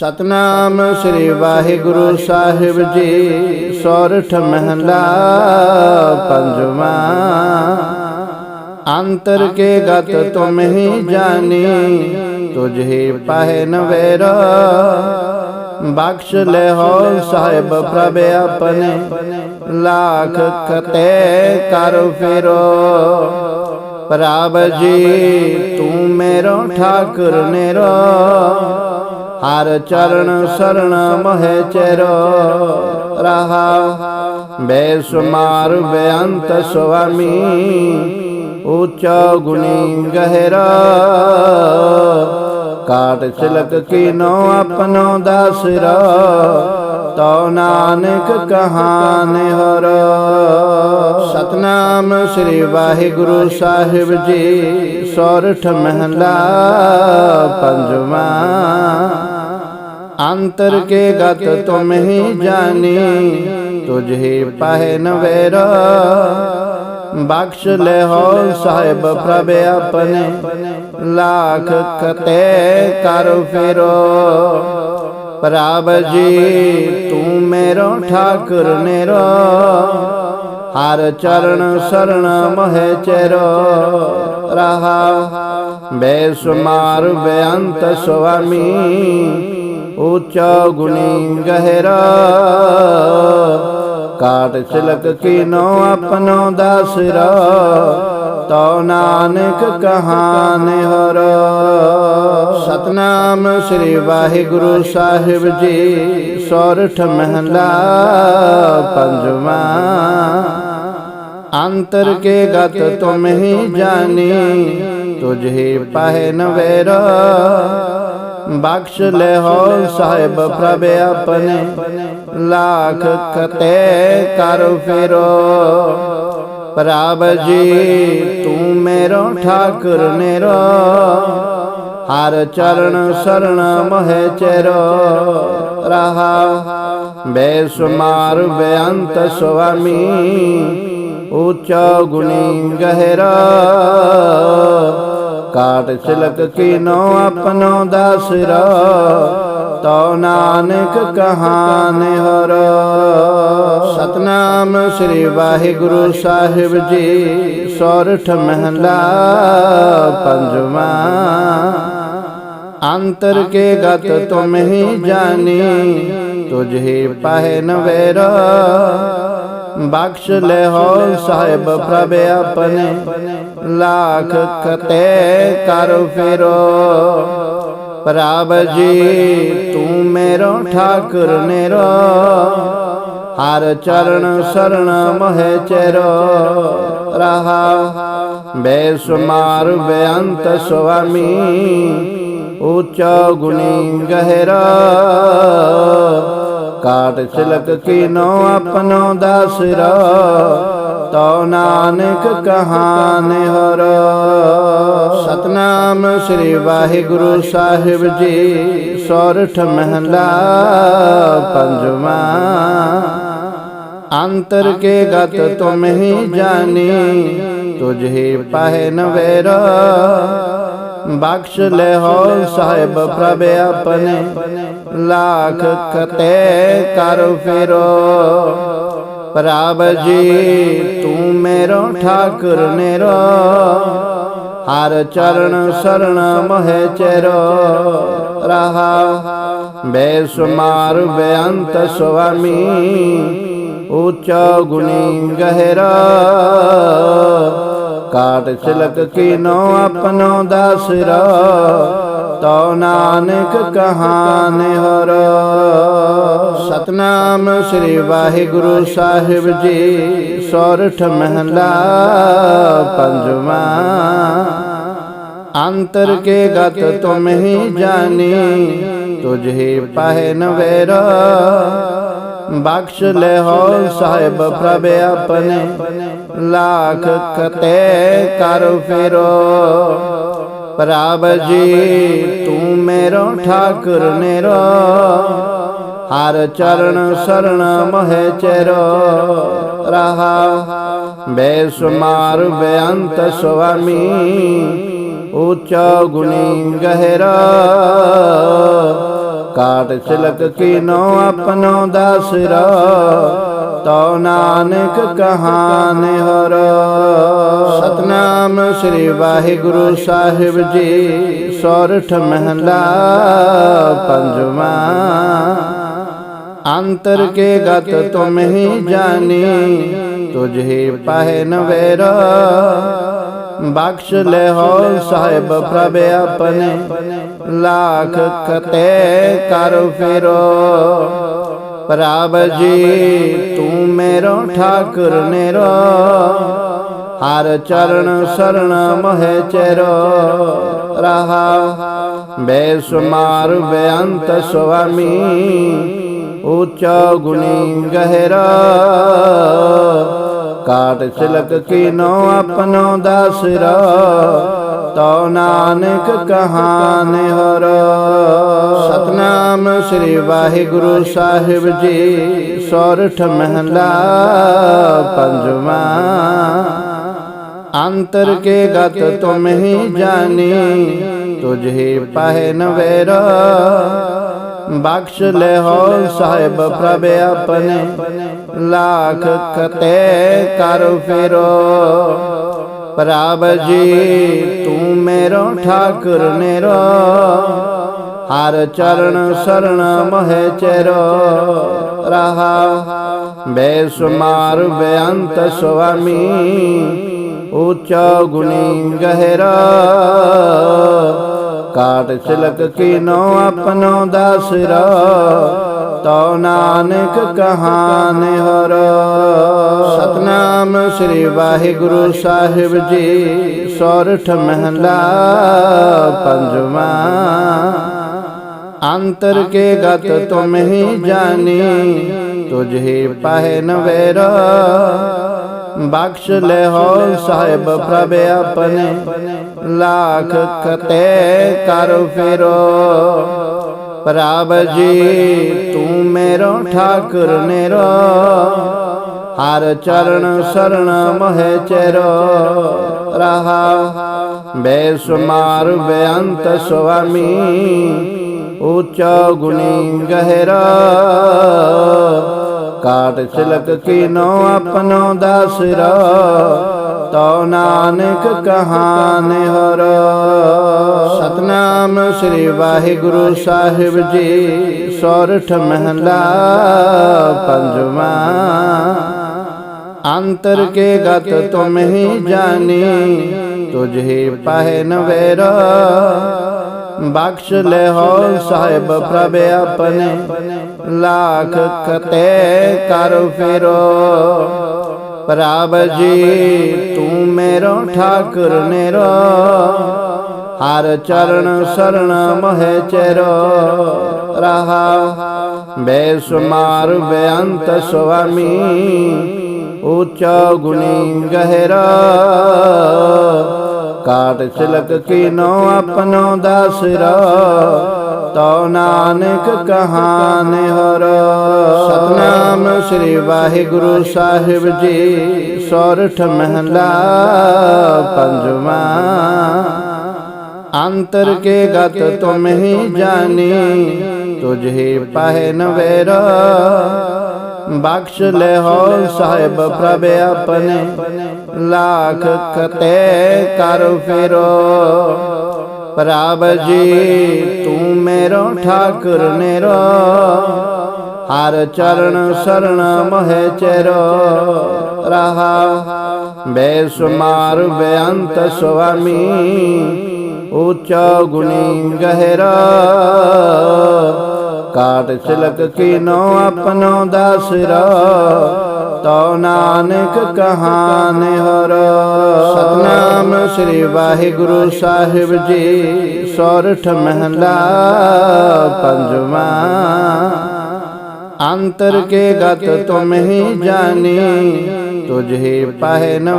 ਸਤਨਾਮ ਸ੍ਰੀ ਵਾਹਿਗੁਰੂ ਸਾਹਿਬ ਜੀ, ਸੋਰਠ ਮਹਲਾ ਪੰਜਵਾ। ਅੰਤਰ ਕੇ ਗਤ ਤੁਮ ਹੀ ਜਾਣੀ, ਤੁਝੇ ਪਾਹੇ ਨਵੇਰਾ ਬਖਸ਼ ਲੈ ਹੋ ਸਾਹਿਬ ਪ੍ਰਭ ਆਪਣੇ, ਲਾਖ ਕਤੇ ਕਰ ਫਿਰੋ। ਪ੍ਰਭ ਜੀ, ਤੂੰ ਮੇਰੋ ਠਾਕੁਰ ਨੇਰੋ। ਹਰ ਚਰਨ ਸਰਣ ਮਹਿ ਚਰੋ ਰਹਾ। ਬੇਸੁਮਾਰ ਬੇਅੰਤ ਸੁਆਮੀ ਉੱਚਾ ਗੁਣੀ ਗਹਿਰਾ। ਕਾਟ ਚਲਕ ਕੀਨੋ ਆਪਨੋ ਦਾਸਰਾ। ਤੋ ਨਾਨਕ ਕਹਾਨ ਹਰ। ਸਤਨਾਮ ਸ੍ਰੀ ਵਾਹਿਗੁਰੂ ਸਾਹਿਬ ਜੀ। ਸੋਰਠ ਮਹਲਾ ਪੰਜਵਾ। ਅੰਤਰ ਕੇ ਗਤ ਤੁਮ ਹੀ ਜਾਣੀ, ਤੁਝੇ ਪਹਿਨ ਵੇਰਾ। ਬਖਸ਼ ਲੈ ਹੋ ਸਾਹਿਬ ਪ੍ਰਭ ਆਪਣੇ, ਲਾਖ ਕਤੇ ਕਰ ਫਿਰੋ। ਪ੍ਰਭ ਜੀ, ਤੂੰ ਮੇਰੋ ਠਾਕੁਰ ਨੇਰੋ। ਹਰ ਚਰਨ ਸਰਣ ਮਹਿ ਚਰੋ। ਰਹਾ ਬੇਸੁਮਾਰ ਬੇਅੰਤ ਸੁਆਮੀ ਉੱਚਾ ਗੁਣੀ ਗਹਿਰਾ। ਕਾਟ ਸਿਲਕ ਕੀਨੋ ਆਪਨੋ ਦਾਸਰਾ। ਤੋ ਨਾਨਕ ਕਹਾਨ ਹਰ। ਸਤਨਾਮ ਸ੍ਰੀ ਵਾਹਿਗੁਰੂ ਸਾਹਿਬ ਜੀ, ਸੋਰਠ ਮਹਲਾ ਪੰਜਵਾ। ਅੰਤਰ ਕੇ ਗਤ ਤੁਮ ਹੀ ਜਾਣੀ, ਤੁਝੇ ਪਾਹੇ ਨਵੇਰਾ। ਬਖਸ਼ ਲੈ ਹੋ ਸਾਹਿਬ ਪ੍ਰਭ ਆਪਣੇ। ਲਾਖ ਕਤੇ ਕਰ ਫਿਰੋ। ਪ੍ਰਭ ਜੀ, ਤੂੰ ਮੇਰੋ ਠਾਕੁਰ ਨੇਰੋ। ਹਰ ਚਰਨ ਸਰਣ ਮਹਿ ਚਰੋ। ਰਹਾ ਬੇਸੁਮਾਰ ਬੇਅੰਤ ਸੁਆਮੀ, ਉੱਚਾ ਗੁਣੀ ਗਹਿਰਾ। ਕਾਟ ਚਲਕ ਕੀਨੋ ਆਪਨੋ ਦਾਸਰਾ ਤੋ ਨਾਨਕ ਕਹਾਨ ਹਰ। ਸਤਨਾਮ ਸ੍ਰੀ ਵਾਹਿਗੁਰੂ ਸਾਹਿਬ ਜੀ, ਸੋਰਠ ਮਹਲਾ ਪੰਜਵਾ। ਅੰਤਰ ਕੇ ਗਤ ਤੁਮ ਹੀ ਜਾਣੀ, ਤੁਝੇ ਪਾਹੇ ਨਵੇਰਾ। ਬਖਸ਼ ਲੈ ਹੋ ਸਾਹਿਬ ਪ੍ਰਭ ਆਪਣੇ। ਲਾਖ ਕਤੇ ਕਰ ਫਿਰੋ। ਪ੍ਰਭ ਜੀ, ਤੂੰ ਮੇਰੋ ਠਾਕੁਰ ਨੇਰੋ। ਹਰ ਚਰਨ ਸਰਣ ਮਹਿ ਚਰੋ। ਰਹਾ ਬੇਸੁਮਾਰ ਬੇਅੰਤ ਸੁਆਮੀ, ਉੱਚਾ ਗੁਣੀ ਗਹਿਰਾ। ਕਾਟ ਚਲਕ ਕੀਨੋ ਆਪਨੋ ਦਾਸਰਾ ਤੋ ਨਾਨਕ ਕਹਾਨ ਹਰ। ਸਤਨਾਮ ਸ੍ਰੀ ਵਾਹਿਗੁਰੂ ਸਾਹਿਬ ਜੀ। ਸੋਰਠ ਮਹਲਾ ਪੰਜਵਾ। ਅੰਤਰ ਕੇ ਗਤ ਤੁਮ ਹੀ ਜਾਣੀ ਤੁਝੇ ਪਾਹੇ ਨਵੇਰਾ ਬਖਸ਼ ਲੈ ਹੋ ਸਾਹਿਬ ਪ੍ਰਭ ਆਪਣੇ। ਲਾਖ ਕਤੇ ਕਰ ਫਿਰੋ। ਪ੍ਰਭ ਜੀ, ਤੂੰ ਮੇਰੋ ਠਾਕੁਰ ਨੇਰੋ। ਹਰ ਚਰਨ ਸਰਣ ਮਹਿ ਚਰੋ। ਰਹਾ ਬੇਸੁਮਾਰ ਬੇਅੰਤ ਸੁਆਮੀ। ਉੱਚਾ ਗੁਣੀ ਗਹਿਰਾ। ਕਾਟ ਸਿਲਕ ਕੀਨੋ ਆਪਨੋ ਦਾਸਰਾ ਤੋ ਨਾਨਕ ਕਹਾਨ ਹਰ। ਸਤਨਾਮ ਸ੍ਰੀ ਵਾਹਿਗੁਰੂ ਸਾਹਿਬ ਜੀ, ਸੋਰਠ ਮਹਲਾ ਪੰਜਵਾ। ਅੰਤਰ ਕੇ ਗਤ ਤੁਮ ਹੀ ਜਾਣੀ, ਤੁਝੇ ਪਾਹੇ ਨਵੇਰਾ। ਬਖਸ਼ ਲੈ ਹੋ ਸਾਹਿਬ ਪ੍ਰਭ ਆਪਣੇ। ਲਾਖ ਕਤੇ ਕਰ ਫਿਰੋ ਪ੍ਰਭ ਜੀ ਤੂੰ ਮੇਰੋ ਠਾਕੁਰ ਨੇਰੋ ਹਰ ਚਰਨ ਸਰਣ ਮਹਿ ਚਰੋ ਰਹਾ ਬੇਸੁਮਾਰ ਬੇਅੰਤ ਸੁਆਮੀ ਉੱਚਾ ਗੁਣੀ ਗਹਿਰਾ ਕਾਟ ਚਲਕ ਕੀਨੋ ਆਪਣੋ ਦਾਸਰਾ ਤੋ ਨਾਨਕ ਕਹਾਨ ਹਰ। ਸਤਨਾਮ ਸ੍ਰੀ ਵਾਹਿਗੁਰੂ ਸਾਹਿਬ ਜੀ, ਸੋਰਠ ਮਹਲਾ ਪੰਜਵਾ। ਅੰਤਰ ਕੇ ਗਤ ਤੁਮ ਹੀ ਜਾਣੀ, ਤੁਝੇ ਪਹਿ ਨ ਵੈਰਾ ਬਖਸ਼ ਲੈ ਹੋ ਸਾਹਿਬ ਪ੍ਰਭ ਆਪਣੇ, ਲਾਖ ਕਤੇ ਕਰ ਫਿਰੋ। ਪ੍ਰਭ ਜੀ ਤੂੰ ਮੇਰੋ ਠਾਕੁਰ ਨੇਰੋ। ਹਰ ਚਰਨ ਸਰਣ ਮਹਿ ਚਿਰੋ। ਰਹਾ ਬੇਸੁਮਾਰ ਬੇਅੰਤ ਸੁਆਮੀ। ਉੱਚਾ ਗੁਣੀ ਗਹਿਰਾ। ਕਾਟ ਚਲਕ ਕੀਨੋ ਆਪਣੋ ਦਾਸਰਾ। ਤੋ ਨਾਨਕ ਕਹਾਨ ਹਰ। ਸਤਨਾਮ ਸ੍ਰੀ ਵਾਹਿਗੁਰੂ ਸਾਹਿਬ ਜੀ, ਸੋਰਠ ਮਹਲਾ ਪੰਜਵਾ। ਅੰਤਰ ਕੇ ਗਤ ਤੁਮ ਹੀ ਜਾਣੀ, ਤੁਝੇ ਪਹਿ ਨ ਵੈਰਾ। ਬਖਸ਼ ਲੈ ਹੋ ਸਾਹਿਬ ਪ੍ਰਭ ਆਪਣੇ, ਲਾਖ ਕਤੇ ਕਰ ਫਿਰੋ। ਪ੍ਰਭ ਜੀ ਤੂੰ ਮੇਰੋ ਠਾਕੁਰ ਨੇਰੋ। ਹਰ ਚਰਨ ਸਰਣ ਮਹਿ ਚਿਰੋ। ਰਹਾ ਬੇਸੁਮਾਰ ਬੇਅੰਤ ਸੁਆਮੀ ਉੱਚਾ ਗੁਣੀ ਗਹਿਰਾ। ਕਾਟ ਚਲਕ ਕੀਨੋ ਆਪਣੋ ਦਾਸਰਾ ਨਾਨਕ ਕਹਾਨ ਹਰ। ਸਤਨਾਮ ਸ੍ਰੀ ਵਾਹਿਗੁਰੂ ਸਾਹਿਬ ਜੀ, ਸੋਰਠ ਮਹਲਾ ਪੰਜਵਾ। ਅੰਤਰ ਕੇ ਗਤ ਤੁਮ ਹੀ ਜਾਣੀ, ਤੁਝੇ ਪਹਿ ਨ ਵੈਰਾ। ਬਖਸ਼ ਲੈ ਹੋ ਸਾਹਿਬ ਪ੍ਰਭ ਆਪਣੇ, ਲਾਖ ਕਤੇ ਕਰ ਫਿਰੋ। ਪ੍ਰਭ ਜੀ ਤੂੰ ਮੇਰੋ ਠਾਕੁਰ ਨੇਰੋ। ਹਰ ਚਰਨ ਸਰਣ ਮਹਿ ਚਿਰੋ। ਰਹਾ ਬੇਸੁਮਾਰ ਬੇਅੰਤ ਸੁਆਮੀ। ਉੱਚਾ ਗੁਣੀ ਗਹਿਰਾ। ਕਾਟ ਚਲਕ ਕੀਨੋ ਆਪਣੋ ਦਾਸਰਾ। ਤੋ ਨਾਨਕ ਕਹਾਨ ਹਰ। ਸ੍ਰੀ ਵਾਹਿਗੁਰੂ ਸਾਹਿਬ ਜੀ, ਸੌਰਠ ਮਹਲਾ ਪੰਜਵਾ। ਅੰਤਰ ਕੇ ਗਤ ਤੁਮ ਹੀ ਜਾਣੀ, ਤੁਝੇ ਪਹਿ ਨ ਵੈਰਾ। ਬਖਸ਼ ਲੈ ਹੋ ਸਾਹਿਬ ਪ੍ਰਭ ਆਪਣੇ, ਲਾਖ ਕਤੇ ਕਰ ਫਿਰੋ। ਪ੍ਰਭ ਜੀ, ਤੂੰ ਮੇਰੋ ਠਾਕੁਰ ਨੇਰੋ। ਹਰ ਚਰਨ ਸਰਣ ਮਹਿ ਚਿਰੋ। ਰਹਾ ਬੇਸੁਮਾਰ ਬੇਅੰਤ ਸੁਆਮੀ। ਉੱਚਾ ਗੁਣੀ ਗਹਿਰਾ। ਕਾਟ ਚਲਕ ਕੀਨੋ ਆਪਣੋ ਦਾਸਰਾ। ਤੋ ਨਾਨਕ ਕਹਾਨ ਹਰ। ਸਤਨਾਮ ਸ੍ਰੀ ਵਾਹਿਗੁਰੂ ਸਾਹਿਬ ਜੀ। ਸੋਰਠ ਮਹਲਾ ਪੰਜਵਾ। ਅੰਤਰ ਕੇ ਗਤ ਤੁਮ ਹੀ ਜਾਣੀ, ਤੁਝੇ ਪਹਿ ਨ ਵੈਰਾ। ਬਖਸ਼ ਲੈ ਹੋ ਸਾਹਿਬ ਪ੍ਰਭ ਆਪਣੇ, ਲਾਖ ਕਤੇ ਕਰ ਫਿਰੋ। ਪ੍ਰਭ ਜੀ, ਤੂੰ ਮੇਰੋ ਠਾਕੁਰ ਨੇਰੋ। ਹਰ ਚਰਨ ਸਰਣ ਮਹਿ ਚਿਰੋ। ਰਹਾ ਬੇਸੁਮਾਰ ਬੇਅੰਤ ਸੁਆਮੀ ਉੱਚਾ ਗੁਣੀ ਗਹਿਰਾ। ਕਾਟ ਚਲਕ ਕੀਨੋ ਆਪਣੋ ਦਾਸਰਾ। ਤੋ ਨਾਨਕ ਕਹਾਨ ਹਰ। ਸਤਨਾਮ ਸ੍ਰੀ ਵਾਹਿਗੁਰੂ ਸਾਹਿਬ ਜੀ ਸੋਰਠ ਮਹਲਾ ਪੰਜਵਾ। ਅੰਤਰ ਕੇ ਗਤ ਤੁਮ ਹੀ ਜਾਣੀ, ਤੁਝੇ ਪਹਿ ਨ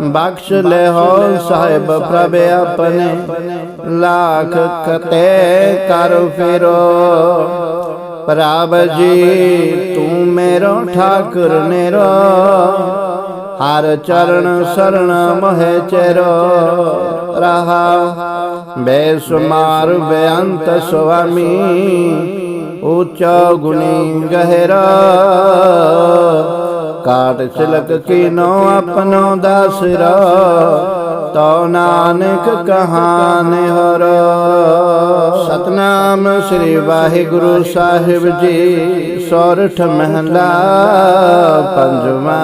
ਬਖਸ਼ ਲੈ ਹੋ ਸਾਹਿਬ ਪ੍ਰਭ ਆਪਣੇ। ਲਾਖ ਕਤੇ ਕਰ ਫਿਰੋ। ਪ੍ਰਭ ਜੀ, ਤੂੰ ਮੇਰੋ ਠਾਕੁਰ ਨੇਰੋ। ਹਰ ਚਰਨ ਸਰਣ ਮਹਿ ਚਿਰੋ। ਰਹਾ ਬੇਸੁਮਾਰ ਬੇਅੰਤ ਸੁਆਮੀ, ਉੱਚਾ ਗੁਣੀ ਗਹਿਰਾ। ਕਾਟ ਸਿਲਕ ਕੀਨੋ ਆਪਣੋ ਦਾਸਰਾ ਤੋ ਨਾਨਕ ਕਹਾਨ ਹਰ। ਸਤਨਾਮ ਸ੍ਰੀ ਵਾਹਿਗੁਰੂ ਸਾਹਿਬ ਜੀ, ਸੋਰਠ ਮਹਲਾ ਪੰਜਵਾ।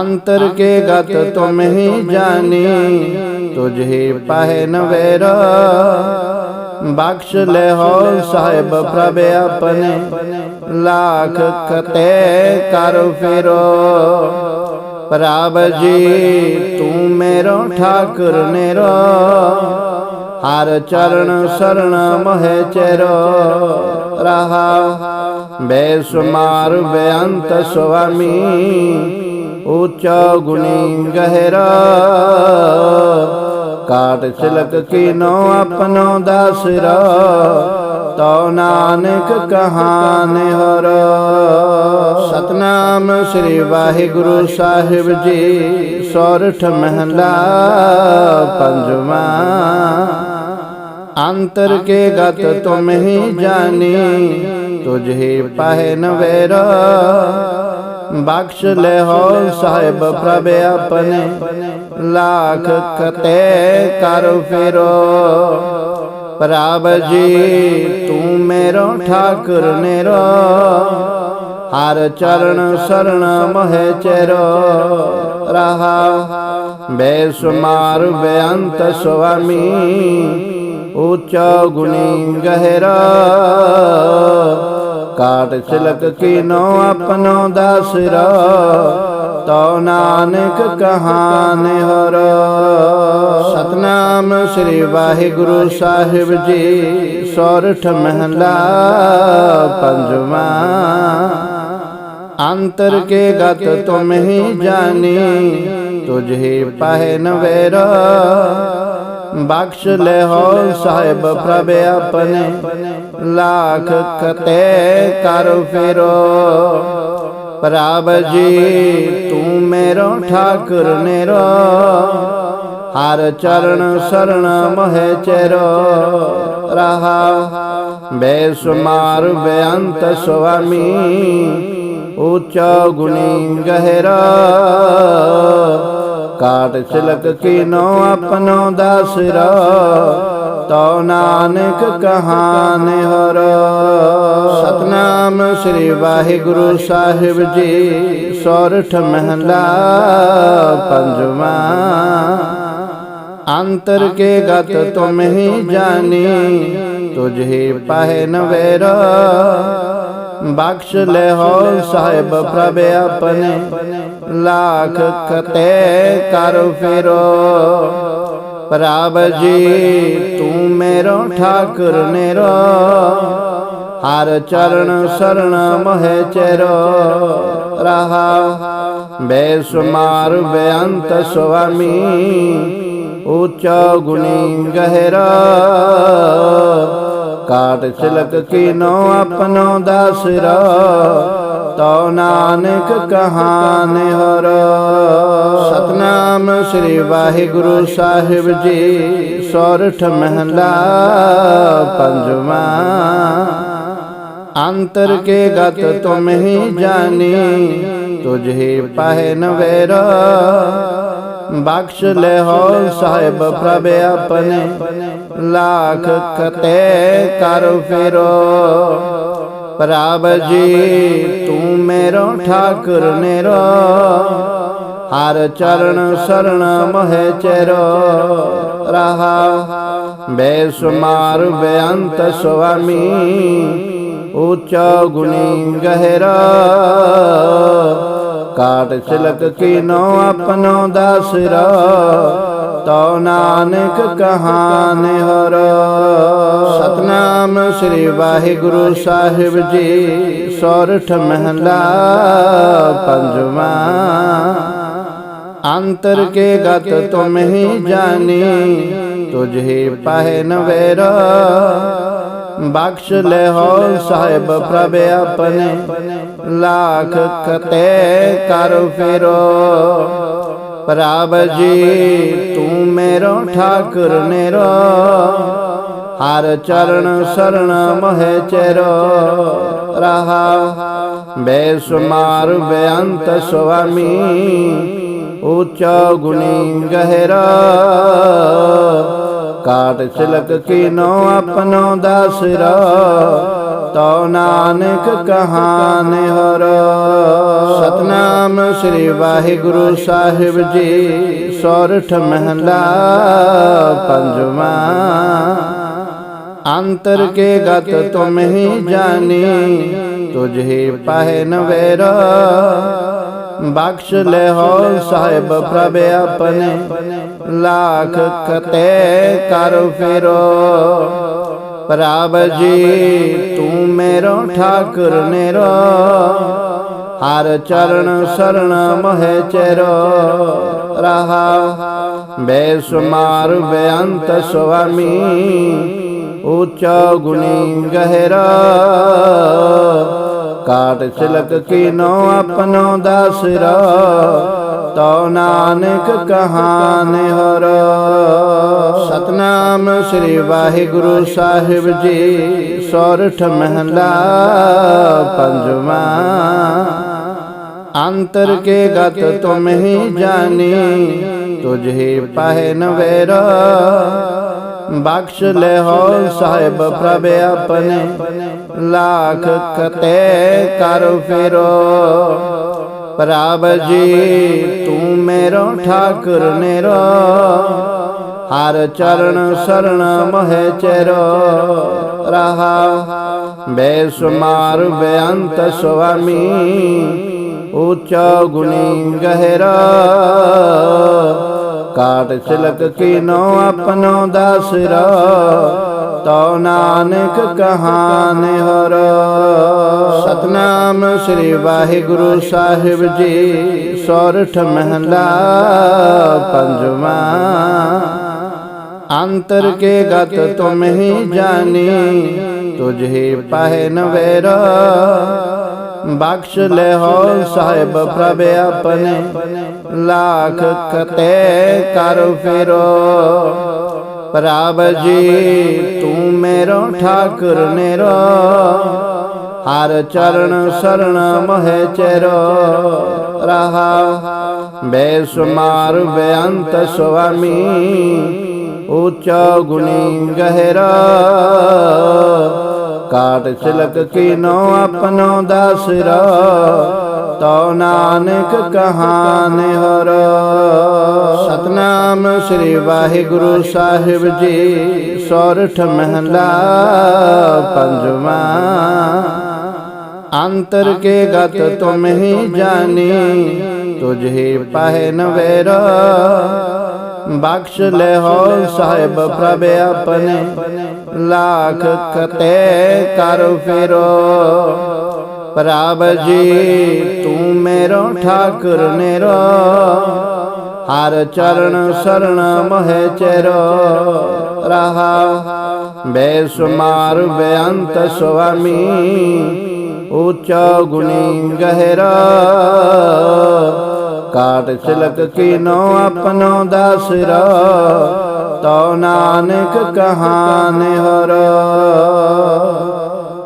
ਅੰਤਰ ਕੇ ਗਤ ਤੁਮ ਹੀ ਜਾਣੀ, ਤੁਝੇ ਪਹਿ ਨਵੇਰਾ। ਬਖਸ਼ ਲੈ ਹੋ ਸਾਹਿਬ ਪ੍ਰਭ ਆਪਣੇ। ਲਾਖ ਕਤੇ ਕਰ ਫਿਰੋ। ਪ੍ਰਭ ਜੀ, ਤੂੰ ਮੇਰੋ ਠਾਕੁਰ ਨੇਰੋ। ਹਰ ਚਰਨ ਸਰਣ ਮਹਿ ਚਿਰੋ। ਰਹਾ ਬੇਸੁਮਾਰ ਬੇਅੰਤ ਸੁਆਮੀ, ਉੱਚਾ ਗੁਣੀ ਗਹਿਰਾ। ਕਾਟ ਸਿਲਕ ਕੀਨੋ ਆਪਣੋ ਦਾਸਰਾ ਤੋ ਨਾਨਕ ਕਹਾਨ ਹਰ। ਸਤਨਾਮ ਸ੍ਰੀ ਵਾਹਿਗੁਰੂ ਸਾਹਿਬ ਜੀ, ਸੋਰਠ ਮਹਲਾ ਪੰਜਵਾ। ਅੰਤਰ ਕੇ ਗਤ ਤੁਮ ਹੀ ਜਾਣੀ, ਤੁਝੇ ਪਹਿ ਨਵੇਰਾ। ਬਖਸ਼ ਲੈ ਹੋ ਸਾਹਿਬ ਪ੍ਰਭ ਆਪਣੇ। ਲਾਖ ਕਤੇ ਕਰ ਫਿਰੋ। ਪ੍ਰਭ ਜੀ, ਤੂੰ ਮੇਰੋ ਠਾਕੁਰ ਨੇਰੋ। ਹਰ ਚਰਨ ਸਰਣ ਮਹਿ ਚਿਰੋ। ਰਹਾ ਬੇਸੁਮਾਰ ਬੇਅੰਤ ਸੁਆਮੀ। ਉੱਚਾ ਗੁਣੀ ਗਹਿਰਾ। ਕਾਟ ਸਿਲਕ ਕੀਨੋ ਆਪਣੋ ਦਾਸਰਾ ਤੋ ਨਾਨਕ ਕਹਾਨ ਹਰ। ਸਤਨਾਮ ਸ੍ਰੀ ਵਾਹਿਗੁਰੂ ਸਾਹਿਬ ਜੀ, ਸੋਰਠ ਮਹਲਾ ਪੰਜਵਾ। ਅੰਤਰ ਕੇ ਗਤ ਤੁਮ ਹੀ ਜਾਣੀ, ਤੁਝੇ ਪਹਿ ਨਵੇਰਾ। ਬਖਸ਼ ਲੈ ਹੋ ਸਾਹਿਬ ਪ੍ਰਭ ਆਪਣੇ। ਲਾਖ ਕਤੇ ਕਰ ਫਿਰੋ। ਪ੍ਰਭ ਜੀ, ਤੂੰ ਮੇਰੋ ਠਾਕੁਰ ਨੇਰੋ। ਹਰ ਚਰਨ ਸਰਣ ਮਹਿ ਚਿਰੋ। ਰਹਾ ਬੇਸੁਮਾਰ ਬੇਅੰਤ ਸੁਆਮੀ। ਉੱਚਾ ਗੁਣੀ ਗਹਿਰਾ। ਕਾਟ ਛਲਕ ਕੀਨੋ ਆਪਣੋ ਦਾਸਰਾ ਤੋ ਨਾਨਕ ਕਹਾਨ ਹਰ। ਸਤਨਾਮ ਸ੍ਰੀ ਵਾਹਿਗੁਰੂ ਸਾਹਿਬ ਜੀ, ਸੋਰਠ ਮਹਲਾ ਪੰਜਵਾ। ਅੰਤਰ ਕੇ ਗਤ ਤੁਮ ਹੀ ਜਾਣੀ, ਤੁਝੇ ਪਹਿ ਨਵੇਰਾ। ਬਖਸ਼ ਲੈ ਹੋ ਸਾਹਿਬ ਪ੍ਰਭ ਆਪਣੇ। ਲਾਖ ਕਤੇ ਕਰ ਫਿਰੋ। ਪ੍ਰਭ ਜੀ, ਤੂੰ ਮੇਰੋ ਠਾਕੁਰ ਨੇਰੋ। ਹਰ ਚਰਨ ਸਰਣ ਮਹਿ ਚਿਰੋ। ਰਹਾ ਬੇਸੁਮਾਰ ਬੇਅੰਤ ਸੁਆਮੀ, ਉੱਚਾ ਗੁਣੀ ਗਹਿਰਾ। ਕਾਟ ਸਿਲਕ ਕੀਨੋ ਆਪਣੋ ਦਾਸਰਾ ਤੋ ਨਾਨਕ ਕਹਾਨ ਹਰ। ਸਤਨਾਮ ਸ੍ਰੀ ਵਾਹਿਗੁਰੂ ਸਾਹਿਬ ਜੀ, ਸੋਰਠ ਮਹਲਾ ਪੰਜਵਾ। ਅੰਤਰ ਕੇ ਗਤ ਤੁਮ ਹੀ ਜਾਣੀ, ਤੁਝੇ ਪਹਿ ਨਵੇਰਾ। ਬਖਸ਼ ਲੈ ਹੋ ਸਾਹਿਬ ਪ੍ਰਭ ਆਪਣੇ। ਲਾਖ ਕਤੇ ਕਰ ਫਿਰੋ। ਪ੍ਰਭ ਜੀ, ਤੂੰ ਮੇਰੋ ਠਾਕੁਰ ਨੇਰੋ। ਹਰ ਚਰਨ ਸਰਣ ਮਹਿ ਚਿਰੋ। ਰਹਾ ਬੇਸੁਮਾਰ ਬੇਅੰਤ ਸੁਆਮੀ, ਉੱਚਾ ਗੁਣੀ ਗਹਿਰਾ। ਕਾਟ ਸਿਲਕ ਕੀਨੋ ਆਪਣੋ ਦਾਸਰਾ ਤੋ ਨਾਨਕ ਕਹਾਨ ਹਰ। ਸਤਨਾਮ ਸ੍ਰੀ ਵਾਹਿਗੁਰੂ ਸਾਹਿਬ ਜੀ, ਸੋਰਠ ਮਹਲਾ ਪੰਜਵਾ। ਅੰਤਰ ਕੇ ਗਤ ਤੁਮ ਹੀ ਜਾਣੀ, ਤੁਝੇ ਪਹਿ ਨਵੇਰਾ। ਬਖਸ਼ ਲੈ ਹੋ ਸਾਹਿਬ ਪ੍ਰਭ ਆਪਣੇ। ਲਾਖ ਕਤੇ ਕਰ ਫਿਰੋ। ਪ੍ਰਭ ਜੀ, ਤੂੰ ਮੇਰੋ ਠਾਕੁਰ ਨੇਰੋ। ਹਰ ਚਰਨ ਸਰਣ ਮਹਿ ਚਿਰੋ। ਰਹਾ ਬੇਸੁਮਾਰ ਬੇਅੰਤ ਸੁਆਮੀ, ਉੱਚਾ ਗੁਣੀ ਗਹਿਰਾ। ਕਾਟ ਸਿਲਕ ਕੀਨੋ ਆਪਣੋ ਦਾਸਰਾ, ਤੋ ਨਾਨਕ ਕਹਾਨ ਹਰ। ਸਤਨਾਮ ਸ੍ਰੀ ਵਾਹਿਗੁਰੂ ਸਾਹਿਬ ਜੀ, ਸੋਰਠ ਮਹਲਾ ਪੰਜਵਾ। ਅੰਤਰ ਕੇ ਗਤ ਤੁਮ ਹੀ ਜਾਣੀ, ਤੁਝੇ ਪਹਿ ਨਵੇਰਾ। ਬਖਸ਼ ਲੈ ਹੋ ਸਾਹਿਬ ਪ੍ਰਭ ਆਪਣੇ। ਲਾਖ ਕਤੇ ਕਰ ਫਿਰੋ। ਪ੍ਰਭ ਜੀ, ਤੂੰ ਮੇਰੋ ਠਾਕੁਰ ਨੇਰੋ। ਹਰ ਚਰਨ ਸਰਣ ਮਹਿ ਚਿਰੋ। ਰਹਾ ਬੇਸੁਮਾਰ ਬੇਅੰਤ ਸੁਆਮੀ, ਉੱਚਾ ਗੁਣੀ ਗਹਿਰਾ। ਕਾਟ ਸਿਲਕ ਕੀਨੋ ਆਪਣੋ ਦਾਸਰਾ ਤੋ ਨਾਨਕ ਕਹਾਨ ਹਰ। ਸਤਨਾਮ ਸ੍ਰੀ ਵਾਹਿਗੁਰੂ ਸਾਹਿਬ ਜੀ, ਸੋਰਠ ਮਹਲਾ ਪੰਜਵਾ। ਅੰਤਰ ਕੇ ਗਤ ਤੁਮ ਹੀ ਜਾਣੀ, ਤੁਝੇ ਪਹਿ ਨਵੇਰਾ। ਬਖਸ਼ ਲੈ ਹੋ ਸਾਹਿਬ ਪ੍ਰਭ ਆਪਣੇ। ਲਾਖ ਕਤੇ ਕਰ ਫਿਰੋ। ਪ੍ਰਭ ਜੀ, ਤੂੰ ਮੇਰੋ ਠਾਕੁਰ ਨੇਰੋ। ਹਰ ਚਰਨ ਸਰਣ ਮਹਿ ਚਿਰੋ। ਰਹਾ ਬੇਸੁਮਾਰ ਬੇਅੰਤ ਸੁਆਮੀ, ਉੱਚਾ ਗੁਣੀ ਗਹਿਰਾ। ਕਾਟ ਸਿਲਕ ਕੀਨੋ ਆਪਣੋ ਦਾਸਰਾ ਤੋ ਨਾਨਕ ਕਹਾਨ ਹਰ। ਸਤਨਾਮ ਸ੍ਰੀ ਵਾਹਿਗੁਰੂ ਸਾਹਿਬ ਜੀ, ਸੋਰਠ ਮਹਲਾ ਪੰਜਵਾ। ਅੰਤਰ ਕੇ ਗਤ ਤੁਮ ਹੀ ਜਾਣੀ, ਤੁਝੇ ਪਹਿ ਨਵੇਰਾ। ਬਖਸ਼ ਲੈ ਹੋ ਸਾਹਿਬ ਪ੍ਰਭ ਆਪਣੇ। ਲਾਖ ਕਤੇ ਕਰ ਫਿਰੋ। ਪ੍ਰਭ ਜੀ, ਤੂੰ ਮੇਰੋ ਠਾਕੁਰ ਨੇਰੋ। ਹਰ ਚਰਨ ਸਰਣ ਮਹਿ ਚਿਰੋ। ਰਹਾ ਬੇਸੁਮਾਰ ਬੇਅੰਤ ਸੁਆਮੀ। ਉੱਚਾ ਗੁਣੀ ਗਹਿਰਾ। ਕਾਟ ਚਲਕ ਕੀਨੋ ਆਪਣੋ ਦਾਸਰਾ ਤੋ ਨਾਨਕ ਕਹਾਨ ਹਰ। ਸਤਨਾਮ ਸ੍ਰੀ ਵਾਹਿਗੁਰੂ ਸਾਹਿਬ ਜੀ, ਸੋਰਠ ਮਹਲਾ ਪੰਜਵਾ। ਅੰਤਰ ਕੇ ਗਤ ਤੁਮ ਹੀ ਜਾਣੀ, ਤੁਝੇ ਪਹਿ ਨਵੇਰਾ। ਬਖਸ਼ ਲੈ ਹੋ ਸਾਹਿਬ ਪ੍ਰਭ ਆਪਣੇ, ਲਾਖ ਕਤੇ ਕਰ ਫਿਰੋ। ਪ੍ਰਭ ਜੀ, ਤੂੰ ਮੇਰੋ ਠਾਕੁਰ ਨੇਰੋ। ਹਰ ਚਰਨ ਸਰਣ ਮਹਿ ਚਿਰੋ। ਰਹਾ ਬੇਸੁਮਾਰ ਬੇਅੰਤ ਸੁਆਮੀ, ਉੱਚਾ ਗੁਣੀ ਗਹਿਰਾ। ਕਾਟ ਸਿਲਕ ਕੀਨੋ ਆਪਣੋ ਦਾਸਰਾ, ਤੋ ਨਾਨਕ ਕਹਾਨ ਹਰ।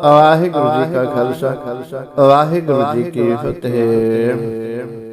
ਵਾਹਿਗੁਰੂ ਜੀ ਕਾ ਖਾਲਸਾ, ਵਾਹਿਗੁਰੂ ਜੀ ਕੀ ਫਤਿਹ।